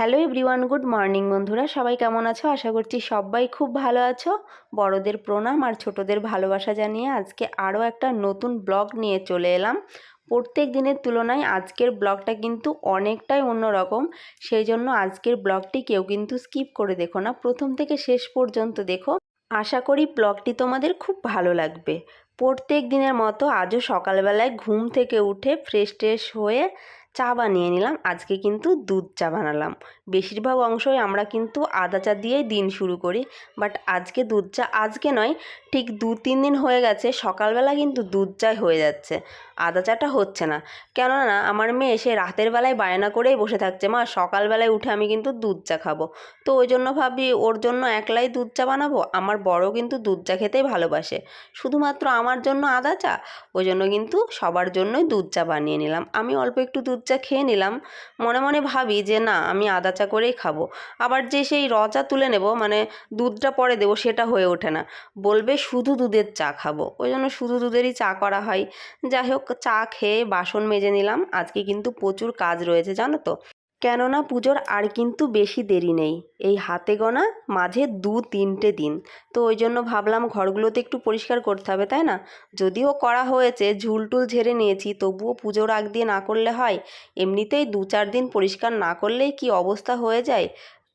Hello everyone, good morning বন্ধুরা। সবাই কেমন আছো? আশা করছি সবাই খুব ভালো আছো। বড়দের প্রণাম আর ছোটদের ভালোবাসা জানিয়ে আজকে আরও একটা নতুন ব্লগ নিয়ে চলে এলাম। প্রত্যেক দিনের তুলনায় আজকের ব্লগটা কিন্তু অনেকটাই অন্যরকম। সেই জন্য আজকের ব্লগটি কেউ কিন্তু স্কিপ করে দেখো না। প্রথম থেকে শেষ পর্যন্ত দেখো। আশা করি ব্লগটি তোমাদের খুব ভালো লাগবে। প্রত্যেক দিনের মতো আজও সকালবেলায় ঘুম থেকে উঠে ফ্রেশ ট্রেশ হয়ে চা বানিয়ে নিলাম, আজকে কিন্তু দুধ চা বানালাম। বেশিরভাগ অংশই আমরা কিন্তু আদা চা দিয়েই দিন শুরু করি, বাট আজকে দুধ চা, আজকে নয়, ঠিক দু তিন দিন হয়ে গেছে, সকালবেলা কিন্তু দুধ চাই হয়ে যাচ্ছে। আদা চাটা হচ্ছে না। কেননা আমার মেয়ে সে রাতের বেলায় বায়না করেই বসে থাকছে, মা। সকালবেলায় উঠে আমি কিন্তু দুধ চা খাব। তো ওই জন্য ভাবি, ওর জন্য একলাই দুধ চা বানাবো? আমার বড় কিন্তু দুধ চা খেতেই ভালোবাসে। শুধুমাত্র আমার জন্য আদা চা ওই জন্য কিন্তু সবার জন্যই দুধ চা বানিয়ে নিলাম। আমি অল্প একটু দুধ চা খেয়ে নিলাম। মনে মনে ভাবি যে, না, আমি আদা চা করেই খাব। আবার যে সেই র চা তুলে নেব মানে দুধটা পরে দেবো, সেটা হয়ে ওঠে না। বলবে, শুধু দুধের চা খাব। ওই জন্য শুধু দুধেরই চা করা হয়। যাই হোক চা খেয়ে বাসন মেজে নিলাম। আজকে কিন্তু প্রচুর কাজ রয়েছে, জানো তো। কেননা পুজোর আর কিন্তু বেশি দেরি নেই। এই হাতে গোনা, মাঝে দু তিনটে দিন। তো ওই জন্য ভাবলাম ঘরগুলোতে একটু পরিষ্কার করতে হবে, তাই না? যদিও করা হয়েছে, ঝুল টুল ঝেড়ে নিয়েছি, তবুও পুজোর আগ দিয়ে না করলে হয়। এমনিতেই দু চার দিন পরিষ্কার না করলেই কি অবস্থা হয়ে যায়?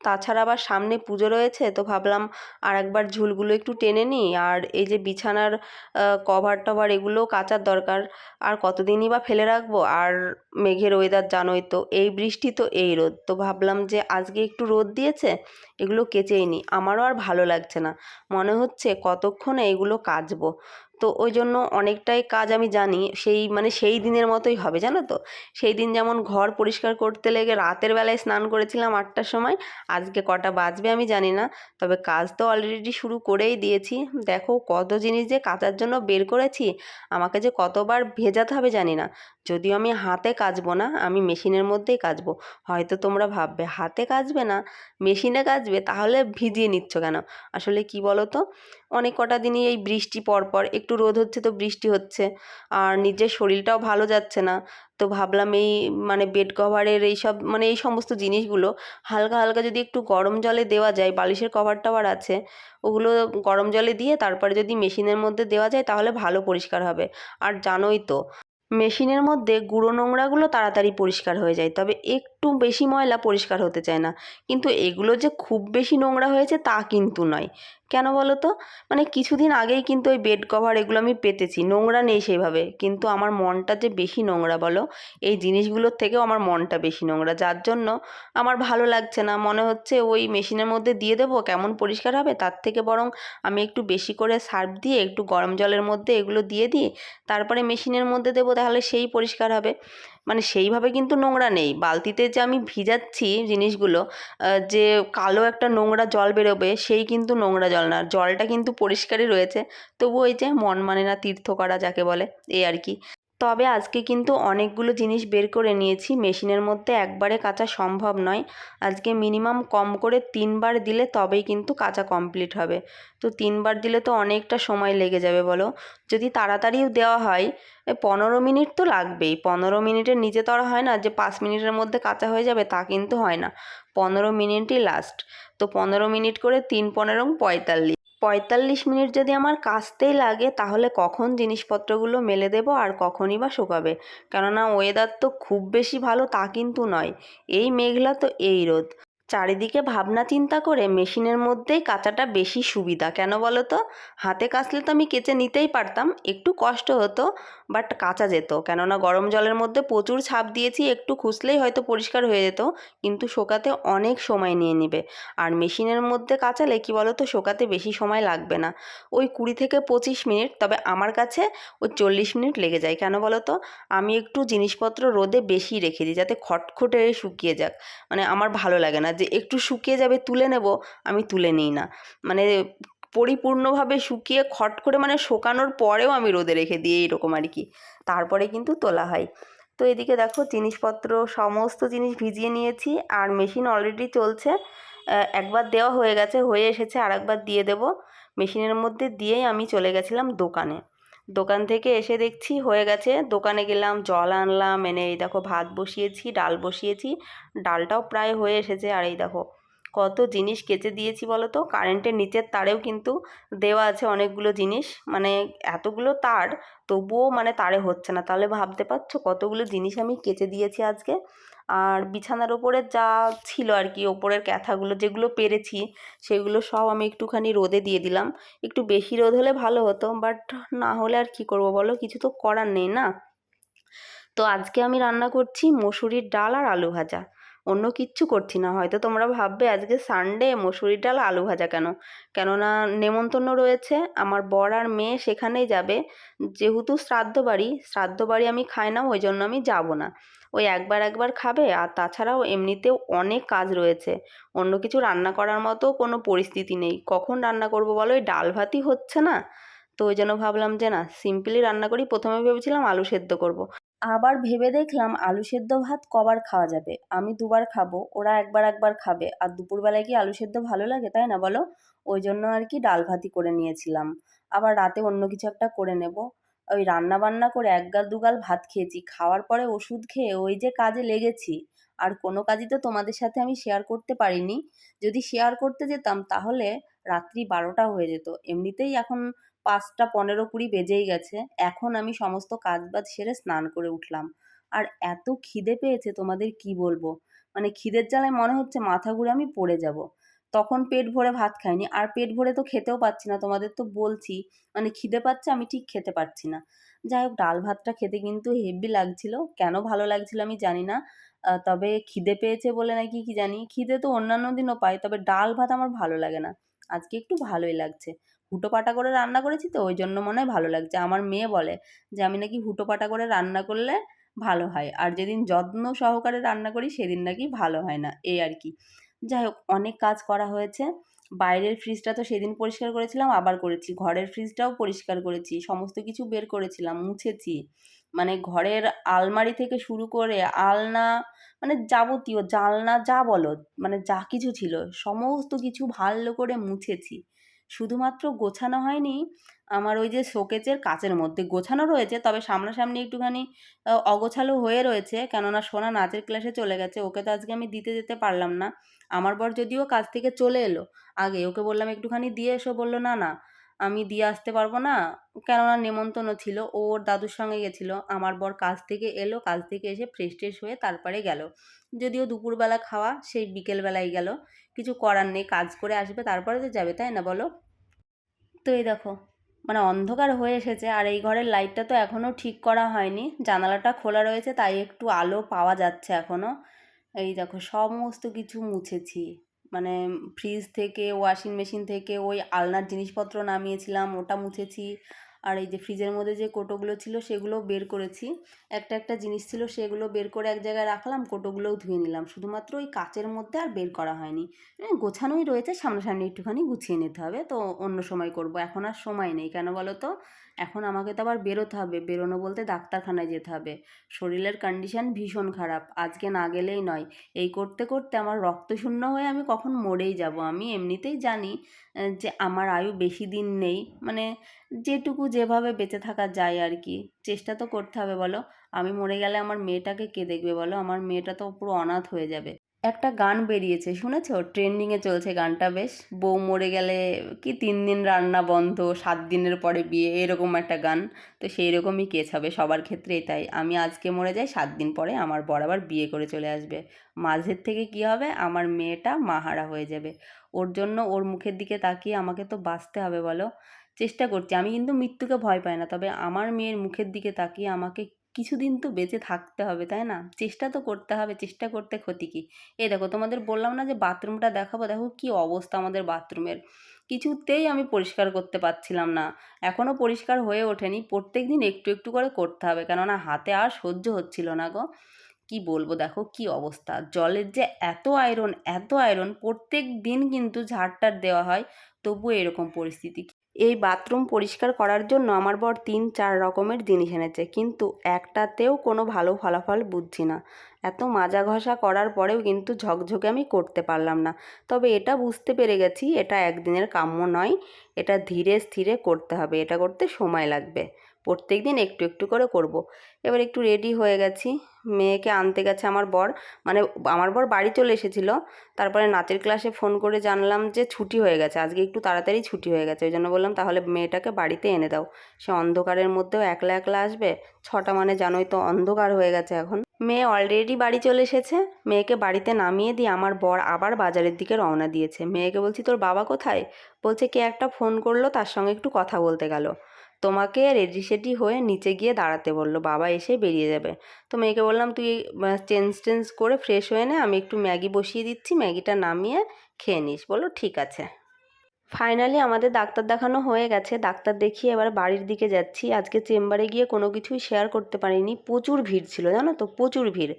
তাছাড়া আবার সামনে পুজো রয়েছে, তো ভাবলাম আর একবার ঝুলগুলো একটু টেনে নিই। আর এই যে বিছানার কভার টভার এগুলোও কাচার দরকার। আর কতদিনই বা ফেলে রাখব? আর মেঘের ওয়েদার জানোই তো, এই বৃষ্টি তো এই রোদ। তো ভাবলাম যে আজকে একটু রোদ দিয়েছে, এগুলো কেচেই নিই। আমারও আর ভালো লাগছে না। মনে হচ্ছে কতক্ষণে এগুলো কাচবো। তো ওই জন্য অনেকটাই কাজ আমি জানি, সেই মানে সেই দিনের মতোই হবে, জানো তো? সেই দিন যেমন ঘর পরিষ্কার করতে লেগে রাতের বেলায় স্নান করেছিলাম আটটার সময়, আজকে কটা বাজবে আমি জানি না। তবে কাজ তো অলরেডি শুরু করেই দিয়েছি। দেখো কত জিনিস যে কাচার জন্য বের করেছি, আমাকে যে কতবার ভেজাতে হবে জানি না। যদিও আমি হাতে কাচবো না, আমি মেশিনের মধ্যেই কাচবো। হয়তো তোমরা ভাববে, হাতে কাচবে না, মেশিনে কাচবে, তাহলে ভিজিয়ে নিচ্ছ কেন? আসলে কি বলো তো অনেক কটা দিনই এই বৃষ্টি পরপর, একটু রোদ হচ্ছে তো বৃষ্টি হচ্ছে, আর নিজের শরীরটাও ভালো যাচ্ছে না। তো ভাবলাম এই মানে বেড কভারের এই সব মানে এই সমস্ত জিনিসগুলো হালকা হালকা যদি একটু গরম জলে দেওয়া যায়, বালিশের কভার টভার আছে, ওগুলো গরম জলে দিয়ে তারপরে যদি মেশিনের মধ্যে দেওয়া যায়, তাহলে ভালো পরিষ্কার হবে। আর জানোই তো মেশিনের মধ্যে গুঁড়ো নোংরাগুলো তাড়াতাড়ি পরিষ্কার হয়ে যায়। তবে একটু বেশি ময়লা পরিষ্কার হতে চায় না। কিন্তু এগুলো যে খুব বেশি নোংরা হয়েছে তা কিন্তু নয়। কেন বলো তো মানে কিছুদিন আগেই কিন্তু ওই বেড কভার এগুলো আমি পেতেছি। নোংরা নেই সেভাবে। কিন্তু আমার মনটা যে বেশি নোংরা বলো, এই জিনিসগুলোর থেকেও আমার মনটা বেশি নোংরা। যার জন্য আমার ভালো লাগছে না। মনে হচ্ছে ওই মেশিনের মধ্যে দিয়ে দেবো, কেমন পরিষ্কার হবে? তার থেকে বরং আমি একটু বেশি করে সার্ফ দিয়ে, একটু গরম জলের মধ্যে এগুলো দিয়ে দিই, তারপরে মেশিনের মধ্যে দেবো, তাহলে সেই পরিষ্কার হবে। মানে সেইভাবে কিন্তু নোংরা নেই। বালতিতে যে আমি ভিজাচ্ছি জিনিসগুলো যে কালো একটা নোংরা জল বেরোবে সেই কিন্তু নোংরা জল না। জলটা কিন্তু পরিষ্কারই রয়েছে। তবু ওই যে মন মানে না তীর্থ করা যাকে বলে এই আর কি। তবে আজকে কিন্তু অনেকগুলো জিনিস বের করে নিয়েছি। মেশিনের মধ্যে একবারে কাচা সম্ভব নয়। আজকে মিনিমাম কম করে তিনবার দিলে তবেই কিন্তু কাচা কমপ্লিট হবে। তো তিনবার দিলে তো অনেকটা সময় লেগে যাবে বলো। যদি তাড়াতাড়িও দেওয়া হয় পনেরো মিনিট তো লাগবেই। পনেরো মিনিটের নিচে তো হয় না যে পাঁচ মিনিটের মধ্যে কাঁচা হয়ে যাবে তা কিন্তু হয় না। পনেরো মিনিটই লাস্ট তো পনেরো মিনিট করে তিন পনেরো পঁয়তাল্লিশ। পঁয়তাল্লিশ মিনিট যদি আমার কাচতেই লাগে, তাহলে কখন জিনিসপত্রগুলো মেলে দেবো আর কখনই বা শুকাবে? কেননা ওয়েদার তো খুব বেশি ভালো তা কিন্তু নয়। এই মেঘলা তো এই রোদ। চারিদিকে ভাবনা চিন্তা করে মেশিনের মধ্যেই কাচাটা বেশি সুবিধা। কেন বলো তো? হাতে কাচলে তো আমি কেচে নিতেই পারতাম, একটু কষ্ট হতো বাট কাচা যেত। কেননা গরম জলের মধ্যে প্রচুর ছাপ দিয়েছি, একটু খুসলেই হয়তো পরিষ্কার হয়ে যেত, কিন্তু শোকাতে অনেক সময় নিয়ে নেবে। আর মেশিনের মধ্যে কাচালে কি বলো তো, শোকাতে বেশি সময় লাগবে না। ওই কুড়ি থেকে পঁচিশ মিনিট, তবে আমার কাছে ওই চল্লিশ মিনিট লেগে যায়। কেন বলো তো? আমি একটু জিনিসপত্র রোদে বেশি রেখে দিই, যাতে খটখটে শুকিয়ে যাক। মানে আমার ভালো লাগে না। যে একটু শুকিয়ে যাবে তুলে নেব, আমি তুলে নিই না। মানে পরিপূর্ণভাবে শুকিয়ে খট করে মানে শোকানোর পরেও আমি রোদে রেখে দিই এইরকম আর কি। তারপরে কিন্তু তোলা হয়। তো এদিকে দেখো জিনিসপত্র সমস্ত জিনিস ভিজিয়ে নিয়েছি আর মেশিন অলরেডি চলছে। একবার দেওয়া হয়ে গেছে, হয়ে এসেছে আর একবার দিয়ে দেবো। মেশিনের মধ্যে দিয়েই আমি চলে গেছিলাম দোকানে। দোকান থেকে এসে দেখছি হয়ে গেছে। দোকানে গেলাম, জল আনলাম, এনে এই দেখো ভাত বসিয়েছি, ডাল বসিয়েছি। ডালটাও প্রায় হয়ে এসেছে আর এই দেখো কত জিনিস কেচে দিয়েছি বলো তো কারেন্টের নিচের তারেও কিন্তু দেওয়া আছে অনেকগুলো জিনিস। মানে এতগুলো তার, তবুও মানে তারে হচ্ছে না। তাহলে ভাবতে পারছ কতগুলো জিনিস আমি কেচে দিয়েছি আজকে? আর বিছানার ওপরে যা ছিল আর কি, ওপরের ক্যাথাগুলো যেগুলো পেরেছি, সেগুলো সব আমি একটুখানি রোদে দিয়ে দিলাম। একটু বেশি রোদ হলে ভালো হতো, বাট না হলে আর কি করব বলো? কিছু তো করার নেই না? তো আজকে আমি রান্না করছি মসুরির ডাল আর আলু ভাজা। অন্য কিচ্ছু করছি না। হয়তো তোমরা ভাববে আজকে সানডে মসুরির ডাল আলু ভাজা কেন? কেননা নেমন্তন্ন রয়েছে। আমার বর আর মেয়ে সেখানেই যাবে। যেহেতু শ্রাদ্ধ বাড়ি শ্রাদ্ধ বাড়ি আমি খাই না, ওই জন্য আমি যাব না। ওই একবার একবার খাবে, আর তাছাড়াও এমনিতেও অনেক কাজ রয়েছে। অন্য কিছু রান্না করার মতো কোনো পরিস্থিতি নেই। কখন রান্না করব বলো? ওই ডাল ভাতই হচ্ছে না। তো ওই জন্য ভাবলাম যে না, সিম্পলি রান্না করি। প্রথমে ভেবেছিলাম আলু সেদ্ধ করব। আবার ভেবে দেখলাম আলু সেদ্ধ ভাত কবার খাওয়া যাবে। আমি দুবার খাব, ওরা একবার একবার খাবে। আর দুপুরবেলায় কি আলু সেদ্ধ ভালো লাগে, তাই না বলো? ওই জন্য আর কি ডাল ভাতই করে নিয়েছিলাম। আবার রাতে অন্য কিছু একটা করে নেব। ওই রান্না বান্না করে এক গাল দুগাল ভাত খেয়েছি। খাওয়ার পরে ওষুধ খেয়ে ওই যে কাজে লেগেছি। আর কোনো কাজই তো তোমাদের সাথে আমি শেয়ার করতে পারিনি। যদি শেয়ার করতে যেতাম, তাহলে রাত্রি বারোটা হয়ে যেত। এমনিতেই এখন পাঁচটা পনেরো কুড়ি বেজেই গেছে। এখন আমি সমস্ত কাজ বাজ সেরে স্নান করে উঠলাম। আর এত খিদে পেয়েছে তোমাদের কি বলব? মানে খিদের জ্বালায় মনে হচ্ছে মাথা ঘুরে আমি পড়ে যাব। তখন পেট ভরে ভাত খাইনি। আর পেট ভরে তো খেতেও পাচ্ছি না, তোমাদের তো বলছি। মানে খিদে পাচ্ছে, আমি ঠিক খেতে পারছি না। যাই হোক, ডাল ভাতটা খেতে কিন্তু হেভি লাগছিল। কেন ভালো লাগছিল আমি জানি না। তবে খিদে পেয়েছে বলে নাকি কি জানি। খিদে তো অন্যান্য দিনও পাই, তবে ডাল ভাত আমার ভালো লাগে না। আজকে একটু ভালোই লাগছে। হুটোপাটা করে রান্না করেছি তো ওই জন্য মনে হয় ভালো লাগছে। আমার মেয়ে বলে যে, আমি নাকি হুটোপাটা করে রান্না করলে ভালো হয়, আর যেদিন যত্ন সহকারে রান্না করি সেদিন নাকি ভালো হয় না। এই আর কি। যাই হোক, অনেক কাজ করা হয়েছে। বাইরের ফ্রিজটা তো সেদিন পরিষ্কার করেছিলাম, আবার করেছি। ঘরের ফ্রিজটাও পরিষ্কার করেছি, সমস্ত কিছু বের করেছিলাম, মুছেছি। মানে ঘরের আলমারি থেকে শুরু করে আলনা মানে যাবতীয় জালনা যা বলো মানে যা কিছু ছিল, সমস্ত কিছু ভালো করে মুছেছি। শুধুমাত্র গোছানো হয়নি, আমার ওই যে শোকেচের কাচের মধ্যে গোছানো রয়েছে, তবে সামনাসামনি একটুখানি অগোছালো হয়ে রয়েছে, কেননা সোনা নাচের ক্লাসে চলে গেছে, ওকে তো আজকে আমি দিতে যেতে পারলাম না। আমার বর যদিও কাজ থেকে চলে এলো, আগে ওকে বললাম একটুখানি দিয়ে এসো, বলল, না না। আমি দিয়ে আসতে পারব না। কেননা নেমন্তন্ন ছিল ওর দাদুর সঙ্গে গেছিল। আমার বর কাজ থেকে এলো, কাজ থেকে এসে ফ্রেশ ট্রেশ হয়ে তারপরে গেল। যদিও দুপুরবেলা খাওয়া, সেই বিকেলবেলায় গেল। কিছু করার নেই, কাজ করে আসবে, তারপরে তো যাবে, তাই না বলো? তো এই দেখো মানে অন্ধকার হয়ে এসেছে, আর এই ঘরের লাইটটা তো এখনও ঠিক করা হয়নি। জানালাটা খোলা রয়েছে, তাই একটু আলো পাওয়া যাচ্ছে এখনও এই দেখো, সমস্ত কিছু মুছেছি। মানে ফ্রিজ থেকে ওয়াশিং মেশিন থেকে ওই আলনার জিনিসপত্র নামিয়েছিলাম, ওটা মুছেছি। আর এই যে ফ্রিজের মধ্যে যে কোটোগুলো ছিল সেগুলোও বের করেছি। একটা একটা জিনিস ছিল, সেগুলো বের করে এক জায়গায় রাখলাম, কোটোগুলোও ধুয়ে নিলাম। শুধুমাত্র ওই কাচের মধ্যে আর বের করা হয়নি। গোছানোই রয়েছে, সামনাসামনি একটুখানি গুছিয়ে নিতে হবে, তো অন্য সময় করব। এখন আর সময় নেই, কেন বলো তো? এখন আমাকে তো আবার বেরোতে হবে। বেরোনো বলতে ডাক্তারখানায় যেতে হবে। শরীরের কন্ডিশান ভীষণ খারাপ। আজকে না গেলেই নয়। এই করতে করতে আমার রক্তশূন্য হয়ে আমি কখন মরেই যাব? আমি এমনিতেই জানি যে আমার আয়ু বেশি দিন নেই। মানে যেটুকু যেভাবে বেঁচে থাকা যায় আর কি। চেষ্টা তো করতে হবে বলো। আমি মরে গেলে আমার মেয়েটাকে কে দেখবে বলো? আমার মেয়েটা তো পুরো অনাথ হয়ে যাবে। একটা গান বেরিয়েছে, শুনেছ? ট্রেন্ডিংয়ে চলছে গানটা বেশ। বউ মরে গেলে কি তিন দিন রান্না বন্ধ, সাত দিনের পরে বিয়ে, এরকম একটা গান। তো সেই রকমই কেস হবে, সবার ক্ষেত্রেই তাই। আমি আজকে মরে যাই, সাত দিন পরে আমার বর আবার বিয়ে করে চলে আসবে। মাঝের থেকে কি হবে? আমার মেয়েটা মাহারা হয়ে যাবে। ওর জন্য ওর মুখের দিকে তাকিয়ে আমাকে তো বাঁচতে হবে বলো। চেষ্টা করছি। আমি কিন্তু মৃত্যুকে ভয় পাই না, তবে আমার মেয়ের মুখের দিকে তাকিয়ে আমাকে কিছুদিন তো বেঁচে থাকতে হবে, তাই না? চেষ্টা তো করতে হবে, চেষ্টা করতে ক্ষতি কী? এই দেখো, তোমাদের বললাম না যে বাথরুমটা দেখাবো, দেখো কি অবস্থা আমাদের বাথরুমের। কিছুতেই আমি পরিষ্কার করতে পারছিলাম না। এখনও পরিষ্কার হয়ে ওঠেনি প্রত্যেক দিন একটু একটু করে করতে হবে, কেননা হাতে আর সহ্য হচ্ছিল না গো। কি বলব, দেখো কি অবস্থা। জলের যে এত আয়রন এত আয়রন প্রত্যেক দিন কিন্তু ঝাড়টার দেওয়া হয়, তবুও এরকম পরিস্থিতি। এই বাথরুম পরিষ্কার করার জন্য আমার বর তিন, চার রকমের জিনিস এনেছে। কিন্তু একটাতেও কোনো ভালো ফলাফল বুঝছি না। এত মাজা ঘষা করার পরেও কিন্তু ঝকঝকে আমি করতে পারলাম না। তবে এটা বুঝতে পেরে গেছি, এটা একদিনের কাম্য নয়। এটা ধীরে স্থিরে করতে হবে। এটা করতে সময় লাগবে। প্রত্যেক দিন একটু একটু করে করব। এবার একটু রেডি হয়ে গেছি। মেয়েকে আনতে গেছে আমার বর। মানে আমার বর বাড়ি চলে এসেছিল। তারপরে নাচের ক্লাসে ফোন করে জানলাম যে ছুটি হয়ে গেছে। আজকে একটু তাড়াতাড়ি ছুটি হয়ে গেছে। ওই জন্য বললাম, তাহলে মেয়েটাকে বাড়িতে এনে দাও। সে অন্ধকারের মধ্যেও একলা একলা আসবে? ছটা মানে জানোই তো অন্ধকার হয়ে গেছে এখন। মেয়ে অলরেডি বাড়ি চলে এসেছে। মেয়েকে বাড়িতে নামিয়ে দিয়ে আমার বর আবার বাজারের দিকে রওনা দিয়েছে। মেয়েকে বলছি, তোর বাবা কোথায়? বলছে, কে একটা ফোন করল, তার সঙ্গে একটু কথা বলতে গেল। তোমাকে রেডি সেডি হয়ে নিচে গিয়ে দাঁড়াতে বলল। বাবা এসে বেরিয়ে যাবে। তো মেয়েকে বললাম, তুই চেঞ্জ টেঞ্জ করে ফ্রেশ হয়ে নে, আমি একটু ম্যাগি বসিয়ে দিচ্ছি, ম্যাগিটা নামিয়ে খেয়ে নিস। বলো ঠিক আছে। ফাইনালি আমাদের ডাক্তার দেখানো হয়ে গেছে। ডাক্তার দেখিয়ে এবার বাড়ির দিকে যাচ্ছি। আজকে চেম্বারে গিয়ে কোনো কিছুই শেয়ার করতে পারিনি। প্রচুর ভিড় ছিল, জানো তো? প্রচুর ভিড়।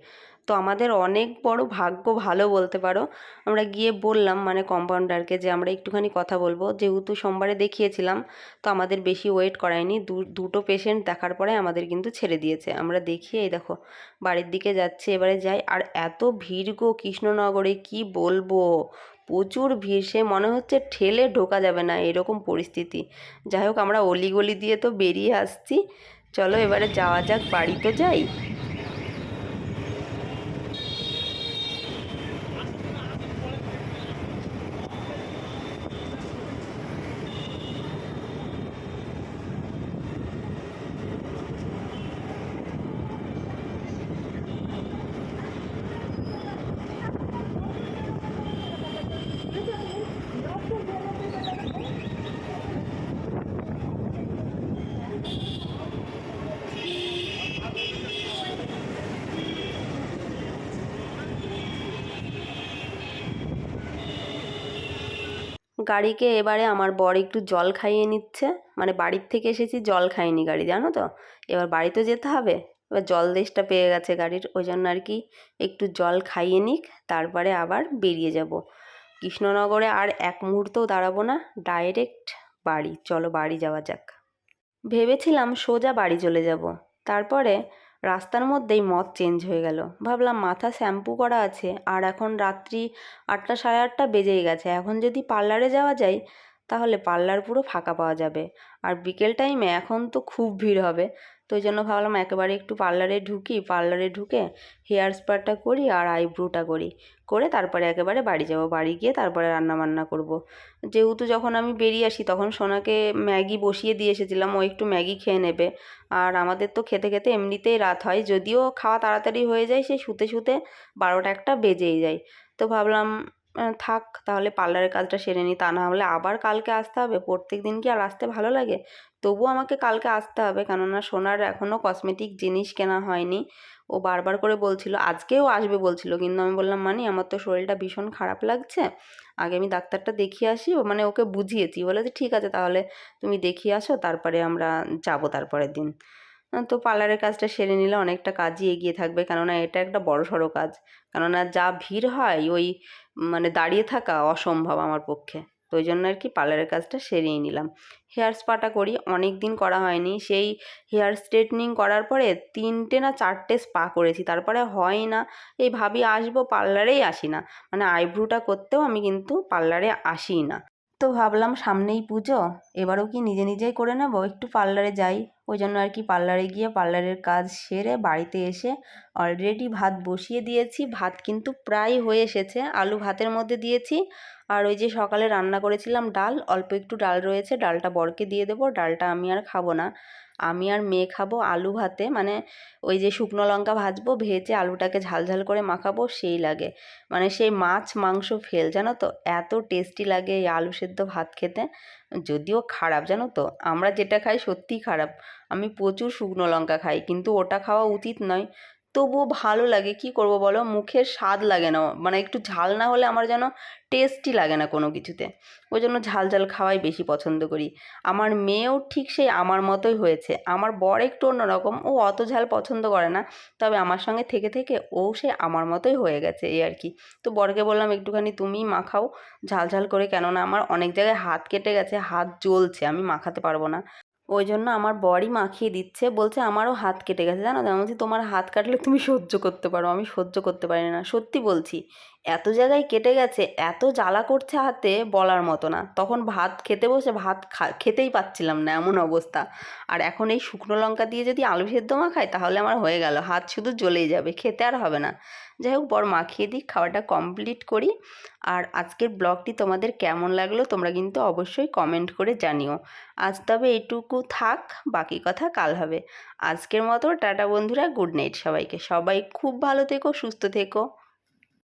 তো আমাদের অনেক বড় ভাগ্য ভালো বলতে পারো। আমরা গিয়ে বললাম মানে কম্পাউন্ডারকে যে আমরা একটুখানি কথা বলব। যেহেতু সোমবারে দেখিয়েছিলাম, তো আমাদের বেশি ওয়েট করায়নি। দু, দুটো পেশেন্ট দেখার পরে আমাদের কিন্তু ছেড়ে দিয়েছে। আমরা দেখিয়ে এই দেখো, বাড়ির দিকে যাচ্ছে, এবারে যাই। আর এত ভিড় গো কৃষ্ণনগরে, কি বলব? প্রচুর ভিড়। সে মনে হচ্ছে ঠেলে ঢোকা যাবে না এরকম পরিস্থিতি। যাই হোক, আমরা অলিগলি দিয়ে তো বেরিয়ে আসছি। চলো এবারে যাওয়া যাক, বাড়ি তো যাই। গাড়িকে এবারে আমার বর একটু জল খাইয়ে নিচ্ছে। মানে বাড়ির থেকে এসেছি, জল খাইনি গাড়ি, জানো তো? এবার বাড়িতে যেতে হবে। এবার জল দেশটা পেয়ে গেছে গাড়ির। ওই জন্য আর কি একটু জল খাইয়ে নিক, তারপরে আবার বেরিয়ে যাব। কৃষ্ণনগরে আর এক মুহূর্তও দাঁড়াবো না, ডাইরেক্ট বাড়ি। চলো বাড়ি যাওয়া যাক। ভেবেছিলাম সোজা বাড়ি চলে যাব। তারপরে রাস্তার মধ্যেই মত চেঞ্জ হয়ে গেল। ভাবলাম মাথা শ্যাম্পু করা আছে, আর এখন রাত্রি আটটা সাড়ে আটটা বেজেই গেছে। এখন যদি পার্লারে যাওয়া যায় তাহলে পার্লার পুরো ফাঁকা পাওয়া যাবে। আর বিকেল টাইমে এখন তো খুব ভিড় হবে। তো ওই জন্য ভাবলাম একেবারে একটু পার্লারে ঢুকি, পার্লারে ঢুকে হেয়ার স্পাটা করি আর আইব্রোটা করি। করে তারপরে একেবারে বাড়ি যাব। বাড়ি গিয়ে তারপরে রান্না বান্না করব। যেহেতু যখন আমি বেরিয়ে আসি তখন সোনাকে ম্যাগি বসিয়ে দিয়ে এসেছিলাম। ও একটু ম্যাগি খেয়ে নেবে। আর আমাদের তো খেতে খেতে এমনিতেই রাত হয়। যদিও খাওয়া তাড়াতাড়ি হয়ে যায়, সে শুতে শুতে বারোটা একটা বেজেই যায়। তো ভাবলাম থাক, তাহলে পার্লারের কাজটা সেরে নিই তা না হলে আবার কালকে আসতে হবে। প্রত্যেক দিন কি আর আসতে ভালো লাগে? তবুও আমাকে কালকে আসতে হবে। কেননা সোনার এখনও কসমেটিক জিনিস কেনা হয়নি। ও বারবার করে বলছিল, আজকেও আসবে বলছিল। কিন্তু আমি বললাম মানে আমার তো শরীরটা ভীষণ খারাপ লাগছে। আগে আমি ডাক্তারটা দেখিয়ে আসি। ও মানে ওকে বুঝিয়েছি। বলে যে, ঠিক আছে, তাহলে তুমি দেখিয়ে আসো। তারপরে আমরা যাব তারপরের দিন। তো পার্লারের কাজটা সেরে নিলে অনেকটা কাজই এগিয়ে থাকবে। কেননা এটা একটা বড় সড়ো কাজ। কেননা যা ভিড় হয়, ওই মানে দাঁড়িয়ে থাকা অসম্ভব আমার পক্ষে। তো ওই জন্য আর কি পার্লারের কাজটা সেরেই নিলাম। হেয়ার স্পাটা করি, অনেক দিন করা হয়নি। সেই হেয়ার স্ট্রেটনিং করার পরে তিনটে না চারটে স্পা করেছি। তারপরে হয় না, এই ভাবি আসব, পার্লারেই আসি না। মানে আইব্রুটা করতেও আমি কিন্তু পার্লারে আসিই না। তো ভাবলাম সামনেই পুজো, এবারও কি নিজে নিজেই করে নেব? একটু পার্লারে যাই। ওই জন্য আর কি পার্লারে গিয়ে পার্লারের কাজ সেরে বাড়িতে এসে অলরেডি ভাত বসিয়ে দিয়েছি। ভাত কিন্তু প্রায় হয়ে এসেছে। আলু ভাতের মধ্যে দিয়েছি। আর ওই যে সকালে রান্না করেছিলাম ডাল, অল্প একটু ডাল রয়েছে, ডালটা বরকে দিয়ে দেবো, ডালটা আমি আর খাব না। আমি আর মেয়ে খাব আলু ভাতে মানে ওই যে শুকনো লঙ্কা ভাজবো, ভেজে আলুটাকে ঝাল ঝাল করে মাখাবো, সেই লাগে। মানে সেই মাছ মাংস ফেল, জানো তো? এত টেস্টি লাগে এই আলু সেদ্ধ ভাত খেতে। যদিও খারাপ, জানো তো? আমরা যেটা খাই সত্যিই খারাপ। আমি প্রচুর শুকনো লঙ্কা খাই, কিন্তু ওটা খাওয়া উচিত নয়। তবুও ভালো লাগে। কি করব বলো? মুখের স্বাদ লাগে না। মানে একটু ঝাল না হলে আমার যেন টেস্টই লাগে না কোনো কিছুতে। ওই জন্য ঝাল ঝাল খাওয়াই বেশি পছন্দ করি। আমার মেয়েও ঠিক সেই আমার মতোই হয়েছে। আমার বর একটু অন্যরকম। ও অত ঝাল পছন্দ করে না। তবে আমার সঙ্গে থেকে থেকে ও সে আমার মতোই হয়ে গেছে, এই আর কি। তো বরকে বললাম, একটুখানি তুমি মাখাও। ঝাল ঝাল করে কেননা আমার অনেক জায়গায় হাত কেটে গেছে, হাত জ্বলছে। আমি মাখাতে পারব না। ওই জন্য আমার বড়ি মাখিয়ে দিচ্ছে, বলছে আমারও হাত কেটে গেছে, জানো? আমি বলছি, তোমার হাত কাটলে তুমি সহ্য করতে পারো। আমি সহ্য করতে পারি না, সত্যি বলছি। এত জায়গায় কেটে গেছে, এত জ্বালা করছে হাতে বলার মতো না। তখন ভাত খেতে বসে ভাত খেতেই পাচ্ছিলাম না এমন অবস্থা। আর এখন এই শুকনো লঙ্কা দিয়ে যদি আলু সেদ্ধ মাখাই, তাহলে আমার হয়ে গেল, হাত শুধু জ্বলেই যাবে, খেতে আর হবে না। যাই হোক, বর মাখিয়ে দিই খাওয়াটা কমপ্লিট করি। আর আজকের ব্লগটি তোমাদের কেমন লাগল, তোমরা কিন্তু অবশ্যই কমেন্ট করে জানিও। আজ তবে এটুকু থাক, বাকি কথা কাল হবে। আজকের মতো, টাটা বন্ধুরা গুড নাইট সবাইকে। সবাই খুব ভালো থেকো, সুস্থ থেকো।